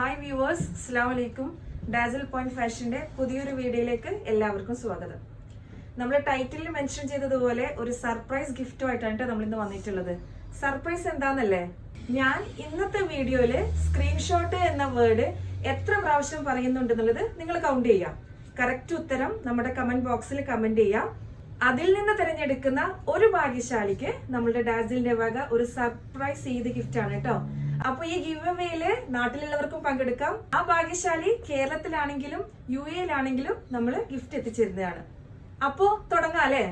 Hi viewers അസ്സാം വലൈക്കും ഡാസിൽ point ഫാഷന്റെ പുതിയൊരു വീഡിയോയിലേക്ക് എല്ലാവർക്കും സ്വാഗതം. നമ്മൾ ടൈറ്റിലിൽ മെൻഷൻ ചെയ്തതുപോലെ ഒരു സർപ്രൈസ് ഗിഫ്റ്റുമായിട്ടാണ് നമ്മൾ ഇന്ന് വന്നിട്ടുള്ളത്. സർപ്രൈസ് എന്താണെന്നല്ലേ ഞാൻ ഇന്നത്തെ വീഡിയോയിൽ സ്ക്രീൻഷോട്ട് എന്ന വേർഡ് എത്ര പ്രാവശ്യം പറയുന്നുണ്ടെന്നുള്ളത് നിങ്ങൾ കൗണ്ട് ചെയ്യാം. കറക്റ്റ് ഉത്തരം നമ്മുടെ കമന്റ് ബോക്സിൽ കമന്റ് ചെയ്യാം. അതിൽ നിന്ന് തിരഞ്ഞെടുക്കുന്ന ഒരു ഭാഗ്യശാലിക്ക് നമ്മളുടെ ഡാസിലിന്റെ വക ഒരു സർപ്രൈസ് ചെയ്ത് ഗിഫ്റ്റ് ആണ് കേട്ടോ അപ്പൊ ഈ ഗിവ് അവേയിൽ നാട്ടിലുള്ളവർക്കും പങ്കെടുക്കാം. ആ ഭാഗ്യശാലി കേരളത്തിലാണെങ്കിലും യു എയിലാണെങ്കിലും നമ്മൾ ഗിഫ്റ്റ് എത്തിച്ചിരുന്നതാണ്. അപ്പോ തുടങ്ങാം അല്ലേ?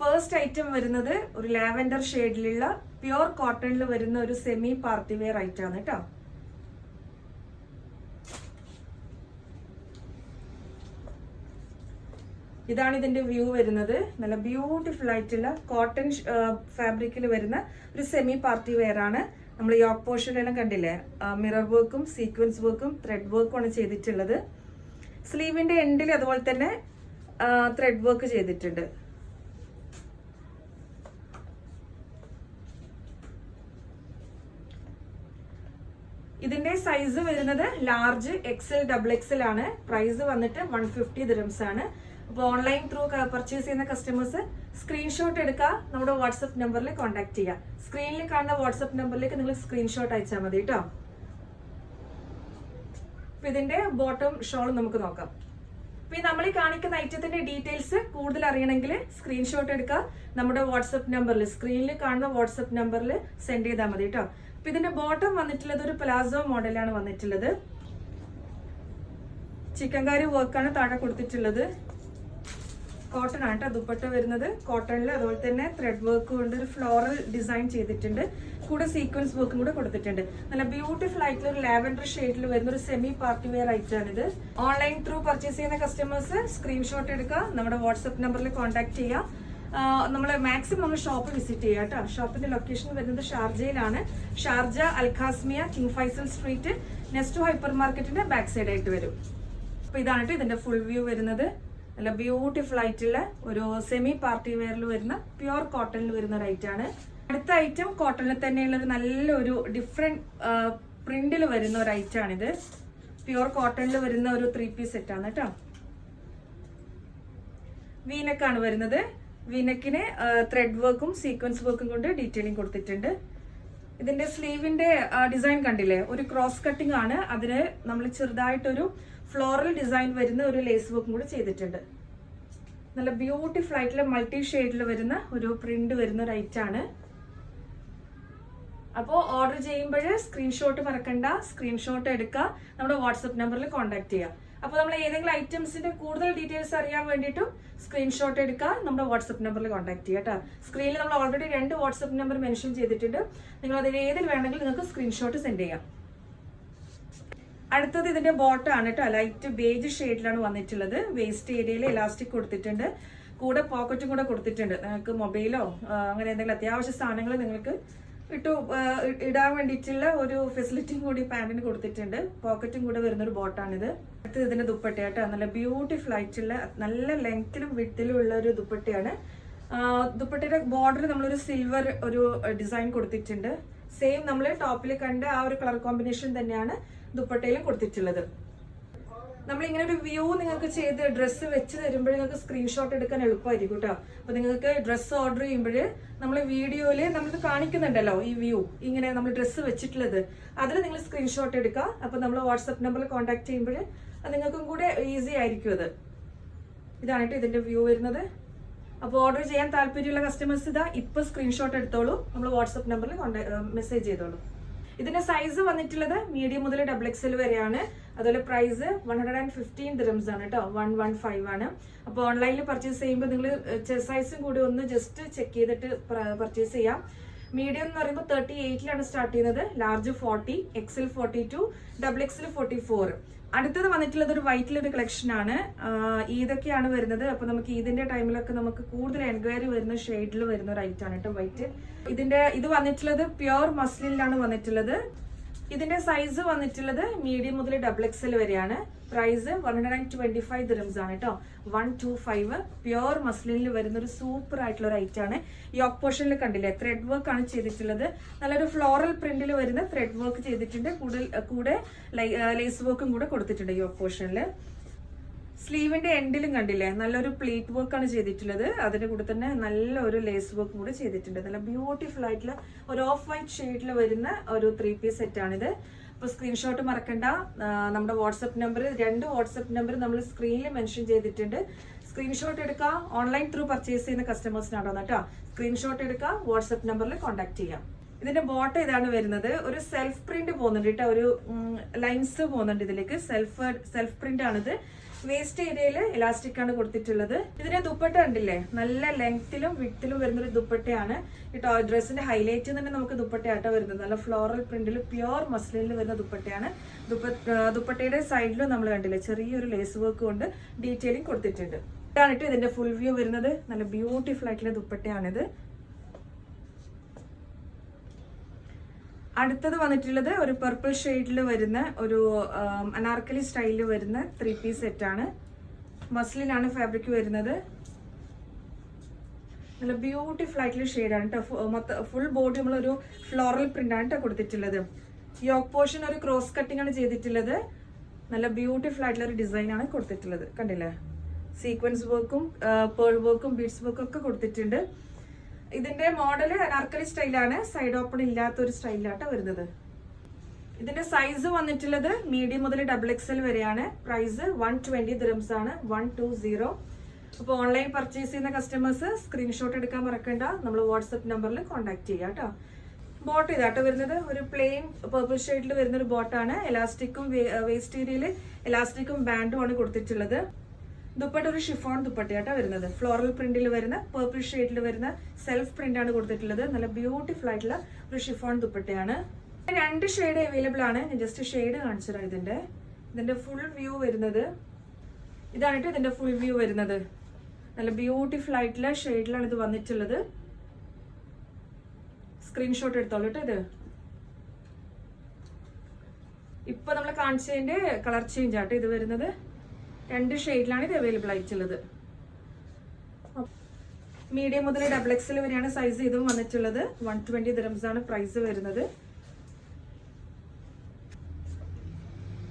ഫസ്റ്റ് ഐറ്റം വരുന്നത് ഒരു ലാവൻഡർ ഷെയ്ഡിലുള്ള പ്യുർ കോട്ടണിൽ വരുന്ന ഒരു സെമി പാർട്ടി വെയർ ഐറ്റം ആണ് കേട്ടോ. ഇതാണ് ഇതിന്റെ വ്യൂ വരുന്നത്. നല്ല ബ്യൂട്ടിഫുൾ ആയിട്ടുള്ള കോട്ടൺ ഫാബ്രിക്കിൽ വരുന്ന ഒരു സെമി പാർട്ടി വെയർ ആണ്. നമ്മൾ യോക്ക് പോർഷനെല്ലാം കണ്ടില്ലേ? മിറർ വർക്കും സീക്വൻസ് വർക്കും ത്രെഡ് വർക്കും ആണ് ചെയ്തിട്ടുള്ളത്. സ്ലീവിന്റെ എൻഡിൽ അതുപോലെ തന്നെ ത്രെഡ് വർക്ക് ചെയ്തിട്ടുണ്ട്. ഇതിന്റെ സൈസ് വരുന്നത് ലാർജ് എക്സൽ ഡബിൾ എക്സൽ ആണ്. പ്രൈസ് വന്നിട്ട് വൺ ഫിഫ്റ്റി ദിറംസ് ആണ്. അപ്പോൾ ഓൺലൈൻ ത്രൂ പർച്ചേസ് ചെയ്യുന്ന കസ്റ്റമേഴ്സ് സ്ക്രീൻഷോട്ട് എടുക്കുക നമ്മുടെ വാട്സപ്പ് നമ്പറിൽ കോൺടാക്ട് ചെയ്യുക സ്ക്രീനിൽ കാണുന്ന വാട്സപ്പ് നമ്പറിലേക്ക് നിങ്ങൾ സ്ക്രീൻഷോട്ട് അയച്ചാൽ മതി കേട്ടോ അപ്പൊ ഇതിന്റെ ബോട്ടം ഷോൾ നമുക്ക് നോക്കാം. അപ്പൊ ഈ നമ്മൾ കാണിക്കുന്ന ഐറ്റത്തിന്റെ ഡീറ്റെയിൽസ് കൂടുതൽ അറിയണമെങ്കിൽ സ്ക്രീൻഷോട്ട് എടുക്കുക നമ്മുടെ വാട്സപ്പ് നമ്പറിൽ സ്ക്രീനിൽ കാണുന്ന വാട്സപ്പ് നമ്പറിൽ സെൻഡ് ചെയ്താൽ മതി കേട്ടോ അപ്പൊ ഇതിന്റെ ബോട്ടം വന്നിട്ടുള്ളത് ഒരു പ്ലാസോ മോഡലാണ് വന്നിട്ടുള്ളത്. ചിക്കൻകാരി വർക്കാണ് താഴെ കൊടുത്തിട്ടുള്ളത്. കോട്ടൺ ആണ് കേട്ടോ ദുപ്പട്ട വരുന്നത്. കോട്ടണിൽ അതുപോലെ തന്നെ ത്രെഡ് വർക്ക് കൊണ്ട് ഒരു ഫ്ലോറൽ ഡിസൈൻ ചെയ്തിട്ടുണ്ട്. കൂടെ സീക്വൻസ് വർക്കും കൂടെ കൊടുത്തിട്ടുണ്ട്. നല്ല ബ്യൂട്ടിഫുൾ ആയിട്ടുള്ള ഒരു ലാവൻഡർ ഷെയ്ഡിൽ വരുന്ന ഒരു സെമി പാർട്ടി വെയർ ഇത്. ഓൺലൈൻ ത്രൂ പർച്ചേസ് ചെയ്യുന്ന കസ്റ്റമേഴ്സ് സ്ക്രീൻഷോട്ട് എടുക്കുക. നമ്മുടെ വാട്സ്ആപ്പ് നമ്പറിൽ കോൺടാക്ട് ചെയ്യുക. നമ്മൾ മാക്സിമം നമ്മൾ ഷോപ്പ് വിസിറ്റ് ചെയ്യുക കേട്ടോ ഷോപ്പിന്റെ ലൊക്കേഷൻ വരുന്നത് ഷാർജയിലാണ്. Sharjah Al Qasimia King Faisal Street Nest hyper മാർക്കറ്റിന്റെ ബാക്ക് സൈഡ് ആയിട്ട് വരും. അപ്പൊ ഇതാണ് ഇതിന്റെ ഫുൾ വ്യൂ വരുന്നത്. നല്ല ബ്യൂട്ടിഫുൾ ആയിട്ടുള്ള ഒരു സെമി പാർട്ടി വെയറിൽ വരുന്ന പ്യുർ കോട്ടണിൽ വരുന്ന ഐറ്റം ആണ്. അടുത്ത ഐറ്റം കോട്ടണിൽ തന്നെയുള്ള ഒരു നല്ലൊരു ഡിഫറെന്റ് പ്രിന്റിൽ വരുന്ന ഒരു ഐറ്റം ആണിത്. പ്യുർ കോട്ടണിൽ വരുന്ന ഒരു ത്രീ പീസ് സെറ്റ് ആണ് കേട്ടോ വീനക്കാണ് വരുന്നത്. വീനക്കിന് ത്രെഡ് വർക്കും സീക്വൻസ് വർക്കും കൊണ്ട് ഡീറ്റെയിലിംഗ് കൊടുത്തിട്ടുണ്ട്. ഇതിന്റെ സ്ലീവിന്റെ ഡിസൈൻ കണ്ടില്ലേ? ഒരു ക്രോസ് കട്ടിംഗ് ആണ്. അതിന് നമ്മൾ ചെറുതായിട്ടൊരു ഫ്ലോറൽ ഡിസൈൻ വരുന്ന ഒരു ലേസ് വർക്കും കൂടി ചെയ്തിട്ടുണ്ട്. നല്ല ബ്യൂട്ടിഫുൾ ആയിട്ടുള്ള മൾട്ടി ഷെയ്ഡിൽ വരുന്ന ഒരു പ്രിന്റ് വരുന്ന ഒരു ഐറ്റം ആണ്. അപ്പോൾ ഓർഡർ ചെയ്യുമ്പോൾ സ്ക്രീൻഷോട്ട് മറക്കണ്ട. സ്ക്രീൻഷോട്ട് എടുക്കുക നമ്മുടെ വാട്സപ്പ് നമ്പറിൽ കോൺടാക്ട് ചെയ്യുക അപ്പോൾ നമ്മൾ ഏതെങ്കിലും ഐറ്റംസിന്റെ കൂടുതൽ ഡീറ്റെയിൽസ് അറിയാൻ വേണ്ടിയിട്ടും സ്ക്രീൻഷോട്ട് എടുക്കുക നമ്മുടെ വാട്സപ്പ് നമ്പറിൽ കോൺടാക്ട് ചെയ്യുക കേട്ടോ സ്ക്രീനിൽ നമ്മൾ ഓൾറെഡി രണ്ട് വാട്സപ്പ് നമ്പർ മെൻഷൻ ചെയ്തിട്ടുണ്ട്. നിങ്ങൾ അതിൽ ഏതിൽ വേണമെങ്കിലും നിങ്ങൾക്ക് സ്ക്രീൻഷോട്ട് സെൻഡ് ചെയ്യാം. അടുത്തത് ഇതിന്റെ ബോട്ടം ആണ് കേട്ടോ ലൈറ്റ് ബേജ് ഷെയ്ഡിലാണ് വന്നിട്ടുള്ളത്. വേസ്റ്റ് ഏരിയയിൽ ഇലാസ്റ്റിക് കൊടുത്തിട്ടുണ്ട്. കൂടെ പോക്കറ്റും കൂടെ കൊടുത്തിട്ടുണ്ട്. നിങ്ങൾക്ക് മൊബൈലോ അങ്ങനെ എന്തെങ്കിലും അത്യാവശ്യ സാധനങ്ങൾ നിങ്ങൾക്ക് ഇട്ടു ഇടാൻ വേണ്ടിയിട്ടുള്ള ഒരു ഫെസിലിറ്റിയും കൂടി പാന്റിന് കൊടുത്തിട്ടുണ്ട്. പോക്കറ്റും കൂടെ വരുന്ന ഒരു ബോട്ടാണിത് അടുത്തത് ഇതിന്റെ ദുപ്പട്ട കേട്ടോ നല്ല ബ്യൂട്ടിഫുൾ ആയിട്ടുള്ള നല്ല ലെങ്ത്തിലും വിട്ടിലും ഉള്ള ഒരു ദുപ്പട്ടയാണ്. ദുപ്പട്ടയുടെ ബോർഡർ നമ്മളൊരു സിൽവർ ഒരു ഡിസൈൻ കൊടുത്തിട്ടുണ്ട്. സെയിം നമ്മൾ ടോപ്പിൽ കണ്ട ആ ഒരു കളർ കോമ്പിനേഷൻ തന്നെയാണ് ദുപ്പട്ടയിലും കൊടുത്തിട്ടുള്ളത്. നമ്മൾ ഇങ്ങനെ ഒരു വ്യൂ നിങ്ങൾക്ക് ചെയ്ത് ഡ്രസ്സ് വെച്ച് തരുമ്പോൾ നിങ്ങൾക്ക് സ്ക്രീൻഷോട്ട് എടുക്കാൻ എളുപ്പമായിരിക്കും കേട്ടോ അപ്പൊ നിങ്ങൾക്ക് ഡ്രസ്സ് ഓർഡർ ചെയ്യുമ്പോൾ നമ്മൾ വീഡിയോയിൽ നമ്മൾ കാണിക്കുന്നുണ്ടല്ലോ ഈ വ്യൂ ഇങ്ങനെ നമ്മൾ ഡ്രസ്സ് വെച്ചിട്ടുള്ളത്. അതിൽ നിങ്ങൾ സ്ക്രീൻഷോട്ട് എടുക്കുക അപ്പൊ നമ്മൾ വാട്സപ്പ് നമ്പറിൽ കോൺടാക്ട് ചെയ്യുമ്പോൾ നിങ്ങൾക്കും കൂടെ ഈസി ആയിരിക്കും അത്. ഇതാണ് ഇതിന്റെ വ്യൂ വരുന്നത്. അപ്പോൾ ഓർഡർ ചെയ്യാൻ താല്പര്യമുള്ള കസ്റ്റമേഴ്സ് ഇതാ ഇപ്പൊ സ്ക്രീൻഷോട്ട് എടുത്തോളൂ. നമ്മൾ വാട്സപ്പ് നമ്പറിൽ മെസ്സേജ് ചെയ്തോളൂ. ഇതിന്റെ സൈസ് വന്നിട്ടുള്ളത് മീഡിയം മുതൽ ഡബിൾ എക്സൽ വരെയാണ്. അതുപോലെ price one hundred and fifteen dirhams ആണ് കേട്ടോ വൺ വൺ ഫൈവ് ആണ്. അപ്പോൾ ഓൺലൈനിൽ പർച്ചേസ് ചെയ്യുമ്പോൾ നിങ്ങൾ സൈസും കൂടി ഒന്ന് ജസ്റ്റ് ചെക്ക് ചെയ്തിട്ട് പർച്ചേസ് ചെയ്യാം. മീഡിയം എന്ന് പറയുമ്പോൾ തേർട്ടി എയ്റ്റിലാണ് സ്റ്റാർട്ട് ചെയ്യുന്നത്. ലാർജ് ഫോർട്ടി എക്സിൽ ഫോർട്ടി ടു ഡബിൾ എക്സിൽ ഫോർട്ടി ഫോർ അടുത്തത് വന്നിട്ടുള്ളത് ഒരു വൈറ്റിലൊരു കളക്ഷൻ ആണ്. ഈദൊക്കെയാണ് വരുന്നത്. അപ്പൊ നമുക്ക് ഈദിന്റെ ടൈമിലൊക്കെ നമുക്ക് കൂടുതൽ എൻക്വയറി വരുന്ന ഷെയ്ഡിൽ വരുന്ന ഒരു ഐറ്റാണ് കേട്ടോ വൈറ്റ് ഇതിന്റെ ഇത് വന്നിട്ടുള്ളത് പ്യുർ മസ്ലിനിലാണ് വന്നിട്ടുള്ളത്. ഇതിന്റെ സൈസ് വന്നിട്ടുള്ളത് മീഡിയം മുതൽ ഡബിൾ എക്സൽ വരെയാണ്. Price one hundred and twenty five dirhams ആണ് കേട്ടോ വൺ ടു ഫൈവ് പ്യുവർ മസ്ലിനിൽ വരുന്ന ഒരു സൂപ്പർ ആയിട്ടുള്ള ഒരു ഐറ്റം ആണ്. യോക്ക് പോർഷനിൽ കണ്ടില്ലേ? ത്രെഡ് വർക്ക് ആണ് ചെയ്തിട്ടുള്ളത്. നല്ലൊരു ഫ്ലോറൽ പ്രിന്റിൽ വരുന്ന ത്രെഡ് വർക്ക് ചെയ്തിട്ടുണ്ട്. കൂടുതൽ കൂടെ ലേസ് വർക്കും കൂടെ കൊടുത്തിട്ടുണ്ട് യോക്ക് പോർഷനിൽ സ്ലീവിന്റെ എൻഡിലും കണ്ടില്ലേ? നല്ലൊരു പ്ലീറ്റ് വർക്ക് ആണ് ചെയ്തിട്ടുള്ളത്. അതിന്റെ കൂടെ തന്നെ നല്ലൊരു ലേസ് വർക്കും കൂടെ ചെയ്തിട്ടുണ്ട്. നല്ല ബ്യൂട്ടിഫുൾ ആയിട്ടുള്ള ഒരു ഓഫ് വൈറ്റ് ഷെയ്ഡിൽ വരുന്ന ഒരു ത്രീ പീസ് സെറ്റ് ആണിത്. അപ്പോൾ സ്ക്രീൻഷോട്ട് മറക്കണ്ട. നമ്മുടെ വാട്സപ്പ് നമ്പർ രണ്ട് വാട്സപ്പ് നമ്പർ നമ്മൾ സ്ക്രീനിൽ മെൻഷൻ ചെയ്തിട്ടുണ്ട്. സ്ക്രീൻഷോട്ട് എടുക്കുക ഓൺലൈൻ ത്രൂ പർച്ചേസ് ചെയ്യുന്ന കസ്റ്റമേഴ്സിനാണോ കേട്ടോ സ്ക്രീൻഷോട്ട് എടുക്കുക വാട്സപ്പ് നമ്പറിൽ കോൺടാക്ട് ചെയ്യാം. ഇതിന്റെ ബോട്ടം ഇതാണ് വരുന്നത്. ഒരു സെൽഫ് പ്രിന്റ് പോകുന്നുണ്ട് കേട്ടോ ഒരു ലൈൻസ് പോകുന്നുണ്ട് ഇതിലേക്ക്. സെൽഫ് സെൽഫ് പ്രിന്റ് ആണിത്. വേസ്റ്റ് ഏരിയയിൽ ഇലാസ്റ്റിക് ആണ് കൊടുത്തിട്ടുള്ളത്. ഇതിന്റെ ദുപ്പട്ട കണ്ടില്ലേ? നല്ല ലെങ്ത്തിലും വിട്ടിലും വരുന്ന ഒരു ദുപ്പട്ടയാണ് കേട്ടോ ഡ്രസ്സിന്റെ ഹൈലൈറ്റ് തന്നെ നമുക്ക് ദുപ്പട്ടയാട്ടോ വരുന്നത്. നല്ല ഫ്ലോറൽ പ്രിന്റിൽ പ്യുവർ മസ്ലിനിൽ വരുന്ന ദുപ്പട്ടയാണ്. ദുപ്പട്ടയുടെ സൈഡിലും നമ്മൾ കണ്ടില്ലേ ചെറിയൊരു ലേസ് വർക്ക് കൊണ്ട് ഡീറ്റെയിലിംഗ് കൊടുത്തിട്ടുണ്ട്. ഇതാണ് ഇതിന്റെ ഫുൾ വ്യൂ വരുന്നത്. നല്ല ബ്യൂട്ടിഫുൾ ആയിട്ടുള്ള ദുപ്പട്ടയാണിത്. അടുത്തത് വന്നിട്ടുള്ളത് ഒരു പർപ്പിൾ ഷെയ്ഡിൽ വരുന്ന ഒരു അനാർക്കലി സ്റ്റൈലിൽ വരുന്ന ത്രീ പീസ് സെറ്റാണ് മസ്ലിനാണ് ഫാബ്രിക് വരുന്നത്. നല്ല ബ്യൂട്ടിഫുൾ ആയിട്ടുള്ള ഷെയ്ഡാണ് കേട്ടോ മൊത്തം ഫുൾ ബോഡി നമ്മളൊരു ഫ്ലോറൽ പ്രിന്റ് ആണ് കേട്ടോ കൊടുത്തിട്ടുള്ളത്. യോക്ക് പോർഷൻ ഒരു ക്രോസ് കട്ടിംഗ് ആണ് ചെയ്തിട്ടുള്ളത്. നല്ല ബ്യൂട്ടിഫുൾ ആയിട്ടുള്ള ഒരു ഡിസൈനാണ് കൊടുത്തിട്ടുള്ളത്. കണ്ടില്ലേ? സീക്വൻസ് വർക്കും പേൾ വർക്കും ബീഡ്സ് വർക്കും ഒക്കെ കൊടുത്തിട്ടുണ്ട്. ഇതിന്റെ മോഡൽ അനാർക്കലി സ്റ്റൈലാണ് സൈഡ് ഓപ്പൺ ഇല്ലാത്ത ഒരു സ്റ്റൈലാട്ടോ വരുന്നത്. ഇതിന്റെ സൈസ് വന്നിട്ടുള്ളത് മീഡിയം മുതൽ ഡബിൾ എക്സൽ വരെയാണ്. പ്രൈസ് വൺ ട്വന്റി ദിറംസ് ആണ്. വൺ ടു സീറോ അപ്പോൾ ഓൺലൈൻ പർച്ചേസ് ചെയ്യുന്ന കസ്റ്റമേഴ്സ് സ്ക്രീൻഷോട്ട് എടുക്കാൻ മറക്കണ്ട. നമ്മൾ വാട്സപ്പ് നമ്പറിൽ കോൺടാക്ട് ചെയ്യാം കേട്ടോ ബോട്ട് ഇതാട്ടോ വരുന്നത്. ഒരു പ്ലെയിൻ പേർപ്പിൾ ഷെയ്ഡിൽ വരുന്ന ഒരു ബോട്ടാണ് എലാസ്റ്റിക്കും വേസ്റ്റ് ഏരിയയിൽ എലാസ്റ്റിക്കും ബാൻഡും ആണ് കൊടുത്തിട്ടുള്ളത്. ദുപ്പട്ട ഒരു ഷിഫോൺ ദുപ്പട്ടയാട്ടോ വരുന്നത്. ഫ്ലോറൽ പ്രിന്റിൽ വരുന്ന പേർപ്പിൾ ഷെയ്ഡിൽ വരുന്ന സെൽഫ് പ്രിന്റ് ആണ് കൊടുത്തിട്ടുള്ളത്. നല്ല ബ്യൂട്ടിഫുൾ ആയിട്ടുള്ള ഒരു ഷിഫോൺ ദുപ്പട്ടയാണ്. രണ്ട് ഷെയ്ഡ് അവൈലബിൾ ആണ്. ഞാൻ ജസ്റ്റ് ഷെയ്ഡ് കാണിച്ചു തരാം ഇതിന്റെ. ഇതിന്റെ ഫുൾ വ്യൂ വരുന്നത്. ഇതാണ് ഇതിന്റെ ഫുൾ വ്യൂ വരുന്നത്. നല്ല ബ്യൂട്ടിഫുൾ ആയിട്ടുള്ള ഷെയ്ഡിലാണ് ഇത് വന്നിട്ടുള്ളത്. സ്ക്രീൻഷോട്ട് എടുത്തോളൂ കേട്ടോ ഇത്. ഇപ്പൊ നമ്മൾ കാണിച്ചതിന്റെ കളർ ചേഞ്ച് ആട്ടോ ഇത് വരുന്നത്. രണ്ട് ഷെയ്ഡിലാണ് ഇത് അവൈലബിൾ ആയിട്ടുള്ളത്. മീഡിയം മുതൽ ഡബിൾ എക്സൽ വരെയാണ് സൈസ് ഇതും വന്നിട്ടുള്ളത്. വൺ ട്വന്റി ദിറംസ് ആണ് പ്രൈസ് വരുന്നത്.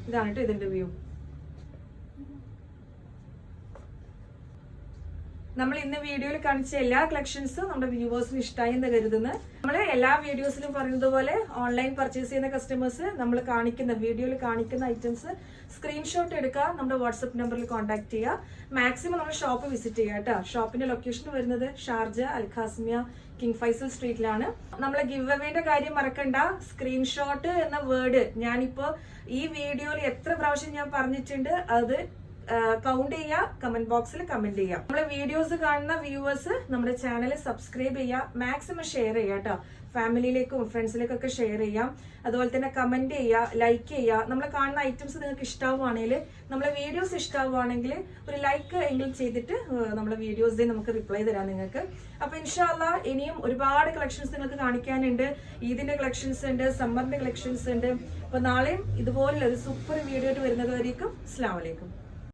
ഇതാണ് കേട്ടോ ഇതിന്റെ വ്യൂ നമ്മൾ ഇന്ന് വീഡിയോയിൽ കാണിച്ച എല്ലാ കളക്ഷൻസും നമ്മുടെ വ്യൂവേഴ്സിന് ഇഷ്ടമായി എന്ന് കരുതുന്നു. നമ്മൾ എല്ലാ വീഡിയോസിലും പറയുന്നത് പോലെ ഓൺലൈൻ പർച്ചേസ് ചെയ്യുന്ന കസ്റ്റമേഴ്സ് നമ്മൾ കാണിക്കുന്ന വീഡിയോയിൽ കാണിക്കുന്ന ഐറ്റംസ് സ്ക്രീൻഷോട്ട് എടുക്കുക നമ്മുടെ വാട്സപ്പ് നമ്പറിൽ കോൺടാക്ട് ചെയ്യുക മാക്സിമം നമ്മൾ ഷോപ്പ് വിസിറ്റ് ചെയ്യുക കേട്ടോ. ഷോപ്പിന്റെ ലൊക്കേഷൻ വരുന്നത് Sharjah Al Qasimia King Faisal സ്ട്രീറ്റിലാണ് നമ്മളെ ഗിവ് അവേന്റെ കാര്യം മറക്കണ്ട. സ്ക്രീൻഷോട്ട് എന്ന വേർഡ് ഞാനിപ്പോ ഈ വീഡിയോയിൽ എത്ര പ്രാവശ്യം ഞാൻ പറഞ്ഞിട്ടുണ്ട് അത് കൗണ്ട് ചെയ്യുക കമന്റ് ബോക്സിൽ കമന്റ് ചെയ്യുക നമ്മളെ വീഡിയോസ് കാണുന്ന വ്യൂവേഴ്സ് നമ്മുടെ ചാനൽ സബ്സ്ക്രൈബ് ചെയ്യുക മാക്സിമം ഷെയർ ചെയ്യുക കേട്ടോ ഫാമിലിയിലേക്കും ഫ്രണ്ട്സിലേക്കൊക്കെ ഷെയർ ചെയ്യാം. അതുപോലെ തന്നെ കമന്റ് ചെയ്യുക ലൈക്ക് ചെയ്യുക നമ്മൾ കാണുന്ന ഐറ്റംസ് നിങ്ങൾക്ക് ഇഷ്ടമാവുകയാണെങ്കിൽ നമ്മളെ വീഡിയോസ് ഇഷ്ടമാവുകയാണെങ്കിൽ ഒരു ലൈക്ക് എങ്കിലും ചെയ്തിട്ട് നമ്മളെ വീഡിയോസ് നമുക്ക് റിപ്ലൈ തരാം നിങ്ങൾക്ക്. അപ്പൊ ഇൻഷാല്ല ഇനിയും ഒരുപാട് കളക്ഷൻസ് നിങ്ങൾക്ക് കാണിക്കാനുണ്ട്. ഈദിന്റെ കളക്ഷൻസ് ഉണ്ട് സമ്മറിന്റെ കളക്ഷൻസ് ഉണ്ട്. അപ്പൊ നാളെയും ഇതുപോലുള്ള ഒരു സൂപ്പർ വീഡിയോ ആയിട്ട് വരുന്നത് വരേക്കും. വലൈക്കും